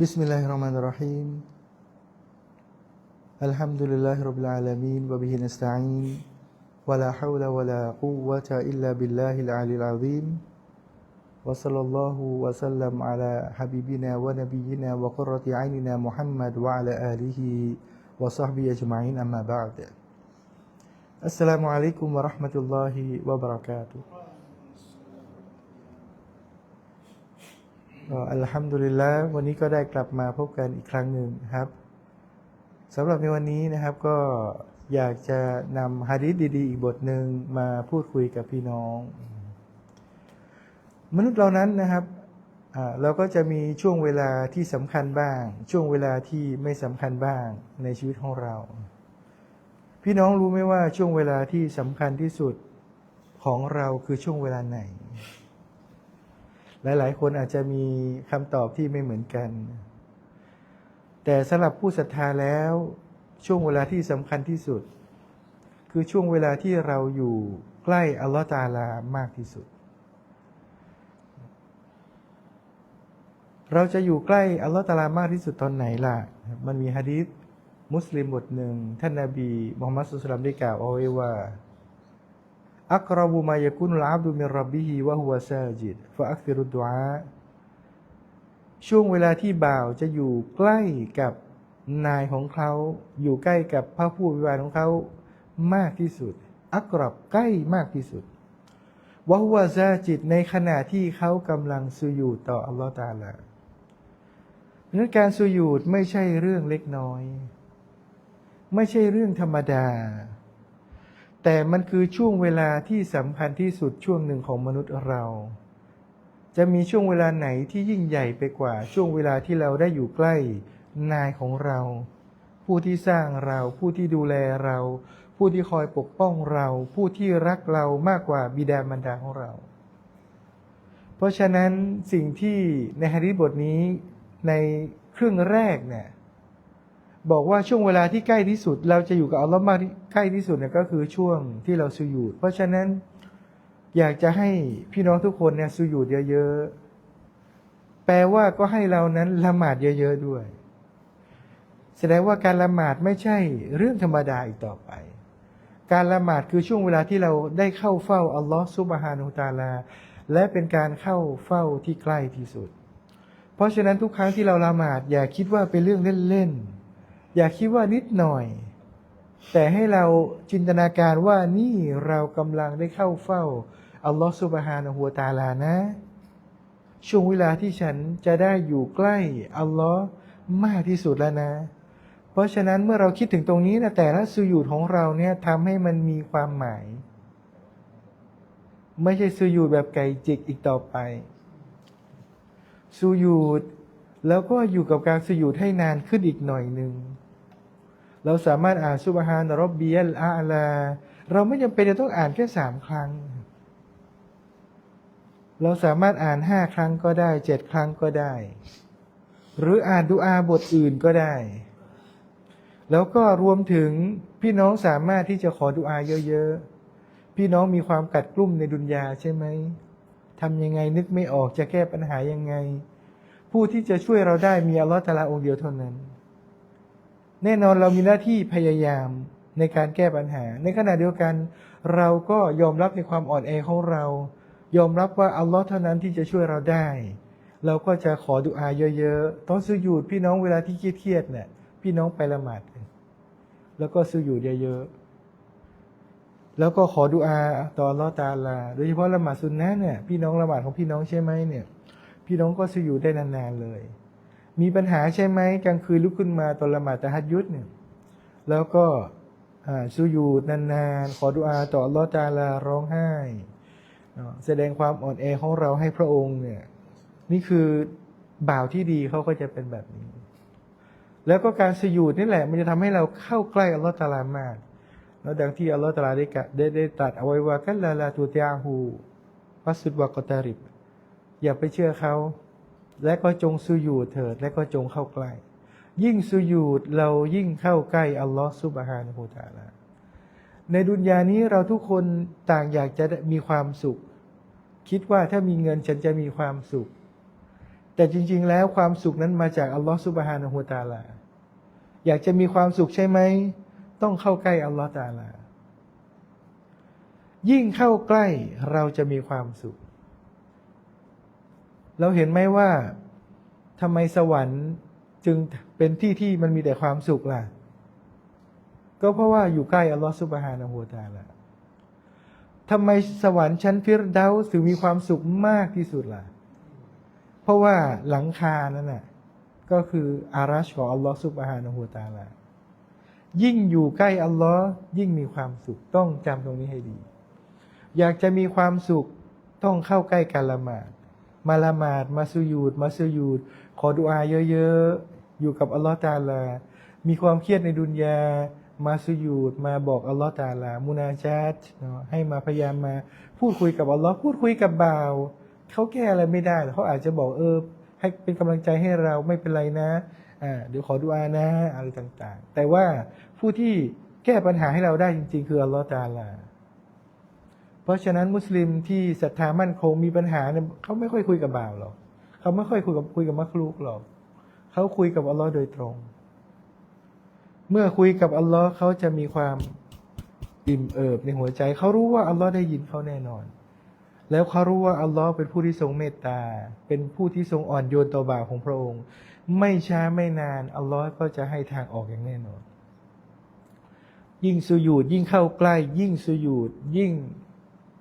بسم الله الرحمن الرحيم الحمد لله رب العالمين وبه نستعين ولا حول ولا قوة إلا بالله العلي العظيم وصلى الله وسلم على حبيبنا ونبينا وقرة عيننا محمد وعلى آله وصحبه أجمعين أما بعد السلام عليكم ورحمة الله ก็อัลฮัมดุลิลละวันนี้ก็ได้กลับมาพบกันอีกครั้งหนึ่งครับสำหรับในวันนี้นะครับก็อยากจะนำฮะดีษดีๆ อีกบทหนึ่งมาพูดคุยกับพี่น้อง มนุษย์เรานั้นนะครับเราก็จะมีช่วงเวลาที่สำคัญบ้าง ช่วงเวลาที่ไม่สำคัญบ้างในชีวิตของเรา พี่น้องรู้ไหมว่าช่วงเวลาที่สำคัญที่สุดของเราคือช่วงเวลาไหน หลาย ๆ คนอาจจะมีคำตอบที่ไม่เหมือนกัน แต่สำหรับผู้ศรัทธาแล้วช่วงเวลาที่สำคัญที่สุด คือช่วงเวลาที่เราอยู่ใกล้อัลลอฮฺตาลามากที่สุด เราจะอยู่ใกล้อัลลอฮฺตาลามากที่สุดตอนไหนล่ะ มันมีฮะดีษมุสลิมบทหนึ่งท่านนาบีมุฮัมมัดสุลตัลลัมได้กล่าวเอาไว้ว่า อักรบุมายกุนลอาบดุมิรับบิฮิวะฮุวซาจิดฟะอักซิรุดดุอาช่วงเวลาที่บ่าวจะอยู่ใกล้กับนายของเขา อยู่ใกล้กับพระผู้วิวาของเขามากที่สุด อักรับใกล้มากที่สุดวะฮุวซาจิดในขณะที่เขากำลังสุยูดต่ออัลลอฮฺตาลาเพราะนั้นการสุยูดไม่ใช่เรื่องเล็กน้อย ไม่ใช่เรื่องธรรมดา แต่มันคือช่วงเวลาที่สำคัญที่สุดช่วงหนึ่งของมนุษย์เรา จะมีช่วงเวลาไหนที่ยิ่งใหญ่ไปกว่า ช่วงเวลาที่เราได้อยู่ใกล้นายของเรา ผู้ที่สร้างเรา ผู้ที่ดูแลเรา ผู้ที่คอยปกป้องเรา ผู้ที่รักเรามากกว่าบิดามารดาของเรา เพราะฉะนั้นสิ่งที่ในฮะดีษบทนี้ในครึ่งแรกเนี่ย บอกว่าช่วงเวลาที่ใกล้ที่สุด เราจะอยู่กับอัลลอฮ์มากที่ใกล้ที่สุดเนี่ยก็คือช่วงที่เราสุญูดเพราะฉะนั้นอยากจะให้พี่น้องทุกคนเนี่ยสุญูดเยอะๆแปลว่าก็ให้เรานั้นละหมาดเยอะ ๆด้วย แสดงว่าการละหมาดไม่ใช่เรื่องธรรมดาอีกต่อไป การละหมาดคือช่วงเวลาที่เราได้เข้าเฝ้าอัลลอฮ์ซุบฮานุตาลา และเป็นการเข้าเฝ้าที่ใกล้ที่สุด เพราะฉะนั้นทุกครั้งที่เราละหมาดอย่าคิดว่าเป็นเรื่องเล่นๆ อย่าคิดว่านิดหน่อย แต่ให้เราจินตนาการว่านี่เรากำลังได้เข้าเฝ้าอัลลอฮฺสุบฮานะฮูวตาลานะ ช่วงเวลาที่ฉันจะได้อยู่ใกล้อัลลอฮ์มากที่สุดแล้วนะ เพราะฉะนั้นเมื่อเราคิดถึงตรงนี้นะแต่ละสุญูดของเราเนี่ยทำให้มันมีความหมาย ไม่ใช่สุญูดแบบไก่จิกอีกต่อไปสุญูดแล้วก็อยู่กับการสุญูดให้นานขึ้นอีกหน่อยหนึ่ง เราสามารถอ่านซุบฮานรบบียลอาลา เราไม่จำเป็นจะต้องอ่านแค่สามครั้ง เราสามารถอ่านห้าครั้งก็ได้เจ็ดครั้งก็ได้ หรืออ่านดูอาบทอื่นก็ได้ แล้วก็รวมถึงพี่น้องสามารถที่จะขอดุอาเยอะๆ พี่น้องมีความกัดกลุ่มในดุนยาใช่ไหมทำยังไงนึกไม่ออกจะแก้ปัญหายังไง ผู้ที่จะช่วยเราได้มีอัลลอฮฺตาลาองค์เดียวเท่านั้น แน่นอนเรามีหน้าที่พยายามในการแก้ปัญหา ในขณะเดียวกัน เราก็ยอมรับในความอ่อนแอของเรา ยอมรับว่าอัลลอฮ์เท่านั้นที่จะช่วยเราได้ เราก็จะขอดุอาเยอะๆตอนสุญูดพี่น้องเวลาที่เครียดๆเนี่ยพี่น้องไปละหมาดกันแล้วก็สุญูดเยอะๆแล้วก็ขอดุอาต่ออัลลอฮ์ตาลา โดยเฉพาะละหมาดซุนนะเนี่ยพี่น้องละหมาดของพี่น้องใช่ไหมเนี่ย พี่น้องก็สุญูดได้นานๆเลย มีปัญหาใช่ไหมกลางคืนลุกขึ้นมาตอนละหมาดตะฮัดยุดเนี่ยแล้วก็อ่าสุญูดนานๆ ขอดุอาต่อลอตาลาร้องไห้ แสดงความอ่อนแอของเราให้พระองค์เนี่ยนี่คือบ่าวที่ดีเขาก็จะเป็นแบบนี้ แล้วก็การสุญูดนี่แหละ มันจะทำให้เราเข้าใกล้อัลลอฮ์ตาลามาก แล้วดังที่อัลลอฮ์ตาลาได้กะได้ได้ตัดเอาไว้ว่ากัลลาลาตูติอาหูวัสสุดวะกตาริบ อย่าไปเชื่อเขา และก็จงสุญูดเถิด และก็จงเข้าใกล้ ยิ่งสุญูดเรายิ่งเข้าใกล้อัลลอฮ์ซุบฮานะฮูตาลาในดุนยานี้เราทุกคนต่างอยากจะมีความสุข คิดว่าถ้ามีเงินฉันจะมีความสุข แต่จริง ๆ แล้วความสุขนั้นมาจากอัลลอฮฺซุบฮานะฮูตาลาอยากจะมีความสุขใช่ไหม ต้องเข้าใกล้อัลลอฮฺตาลา ยิ่งเข้าใกล้เราจะมีความสุข เราเห็นไหมว่าทำไมสวรรค์จึงเป็นที่ที่มันมีแต่ความสุขล่ะ ก็เพราะว่าอยู่ใกล้อัลลอฮฺซุบฮานะฮูวตาลาทำไมสวรรค์ชั้นฟิรเดาสถึงมีความสุขมากที่สุดล่ะ เพราะว่าหลังคานั่นน่ะก็คืออารัชของอัลลอฮฺซุบฮานะฮูวตาลายิ่งอยู่ใกล้อัลลอฮ์ยิ่งมีความสุขต้องจำตรงนี้ให้ดี อยากจะมีความสุขต้องเข้าใกล้การละหมาด มาละหมาดมาสุยูดมาสุยูดขอดุอาเยอะๆ อยู่กับอัลลอฮ์ตาลา มีความเครียดในดุนยา มาสุยูดมาบอกอัลลอฮ์ตาลา มุนาจาตเนาะให้มาพยายามมา พูดคุยกับอัลลอฮ์พูดคุยกับบ่าว เขาแก้อะไรไม่ได้ เขาอาจจะบอกเออ ให้เป็นกำลังใจให้เราไม่เป็นไรนะอ่าเดี๋ยวขอดุอานะอะไรต่างๆ แต่ว่าผู้ที่แก้ปัญหาให้เราได้จริง ๆ คืออัลลอฮ์ตาลา เพราะฉะนั้นมุสลิมที่ศรัทธามั่นคงมีปัญหาเนี่ยเขาไม่ค่อยคุยกับบ่าวหรอกเขาไม่ค่อยคุยกับคุยกับมักลูกหรอกเขาคุยกับอัลลอฮ์โดยตรง เมื่อคุยกับอัลลอฮ์เขาจะมีความอิ่มเอิบในหัวใจเขารู้ว่าอัลลอฮ์ได้ยินเขาแน่นอน แล้วเขารู้ว่าอัลลอฮ์เป็นผู้ที่ทรงเมตตา เป็นผู้ที่ทรงอ่อนโยนต่อบ่าวของพระองค์ ไม่ช้าไม่นานอัลลอฮ์ก็จะให้ทางออกอย่างแน่นอน ยิ่งสุยูดยิ่งเข้าใกล้ ยิ่งสุยูดยิ่ง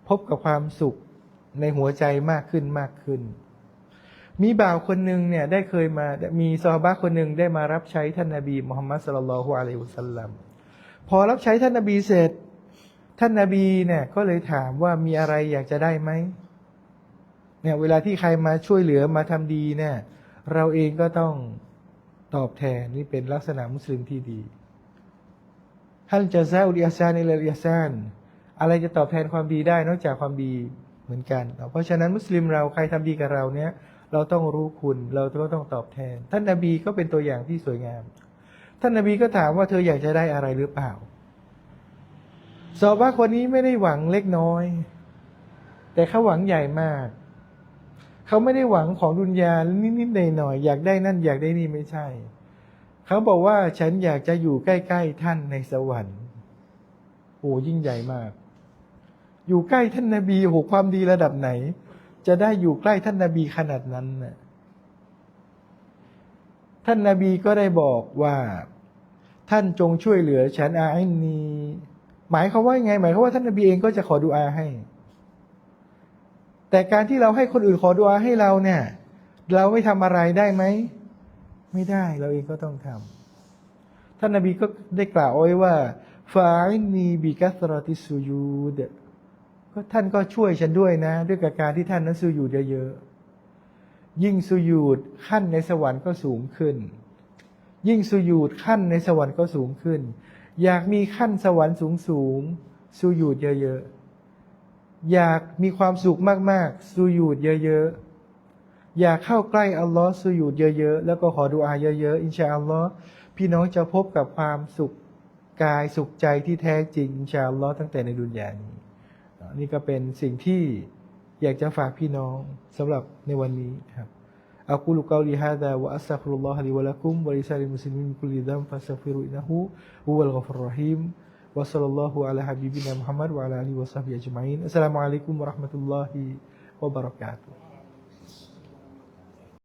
พบกับความสุขในหัวใจมากขึ้นมากขึ้น มีบ่าวคนหนึ่งเนี่ยได้เคยมา มีซอฮาบะคนหนึ่งได้มารับใช้ท่านนาบีมุฮัมมัดสุลลัลฮุอะลัยฮิวสัลลัมพอรับใช้ท่านนาบีเสร็จ ท่านนาบีเนี่ยก็เลยถามว่ามีอะไรอยากจะได้ไหมเนี่ยเวลาที่ใครมาช่วยเหลือมาทำดีเนี่ยเราเองก็ต้องตอบแทนนี่เป็นลักษณะมุสลิมที่ดีฮัลจะซาอุลิอาซานอิลลิอาซาน อะไรจะตอบแทนความดีได้นอกจากความดีเหมือนกัน เพราะฉะนั้นมุสลิมเราใครทำดีกับเราเนี่ย เราต้องรู้คุณเราก็ต้องตอบแทน ท่านนาบีก็เป็นตัวอย่างที่สวยงาม ท่านนาบีก็ถามว่าเธออยากจะได้อะไรหรือเปล่าสอบว่าคนนี้ไม่ได้หวังเล็กน้อย แต่เขาหวังใหญ่มาก เขาไม่ได้หวังของดุนยานิดๆหน่อยๆอยากได้นั่นอยากได้นี่ไม่ใช่ เขาบอกว่าฉันอยากจะอยู่ใกล้ ๆ ท่านในสวรรค์โอ้ยิ่งใหญ่มาก อยู่ใกล้ท่านนาบีโอ้โหความดีระดับไหน จะได้อยู่ใกล้ท่านนาบีขนาดนั้นน่ะท่านนาบีก็ได้บอกว่า ท่านจงช่วยเหลือฉันอาไอนีหมายเขาว่าไง หมายเขาว่าท่านนาบีเองก็จะขอดุอาให้ แต่การที่เราให้คนอื่นขอดุอาให้เราเนี่ย เราไม่ทำอะไรได้ไหมไม่ได้เราเองก็ต้องทำท่านนาบีก็ได้กล่าวเอาไว้ว่าฟาอินีบิกัสรติสุยูด ก็ท่านก็ช่วยฉันด้วยนะ ด้วยกับการที่ท่านนั้นสุยูดเยอะๆยิ่งสุยูดขั้นในสวรรค์ก็สูงขึ้น ยิ่งสุยูดขั้นในสวรรค์ก็สูงขึ้น อยากมีขั้นสวรรค์สูงสูงๆสุยูดเยอะๆอยากมีความสุขมากๆสุยูดเยอะๆอยากเข้าใกล้อัลลอฮ์สุยูดเยอะๆ แล้วก็ขอดุอาเยอะๆ อินชาอัลลอฮ์พี่น้องจะพบกับความสุขกายสุขใจที่แท้จริง อินชาอัลลอฮ์ตั้งแต่ในดุนยานี้ นี่ก็เป็นสิ่งที่อยากจะฝากพี่น้องสำหรับในวันนี้ครับอักูลุกาลีฮะดะวะอัสซาฟุรุลลอฮะลิวะลักุมบริซาลิมุสลิมกุลิดัมฟัสตัฆฟิรุอินนะฮูฮุวัลฆอฟุรรอฮิมวะซัลลัลลอฮุอะลาฮะบิบินะมุฮัมมัดวะอะลาอาลิวะศอฮบิอัจมัยน์อัสสลามุอะลัยกุมวะเราะห์มะตุลลอฮิวะบะเราะกาตุฮ์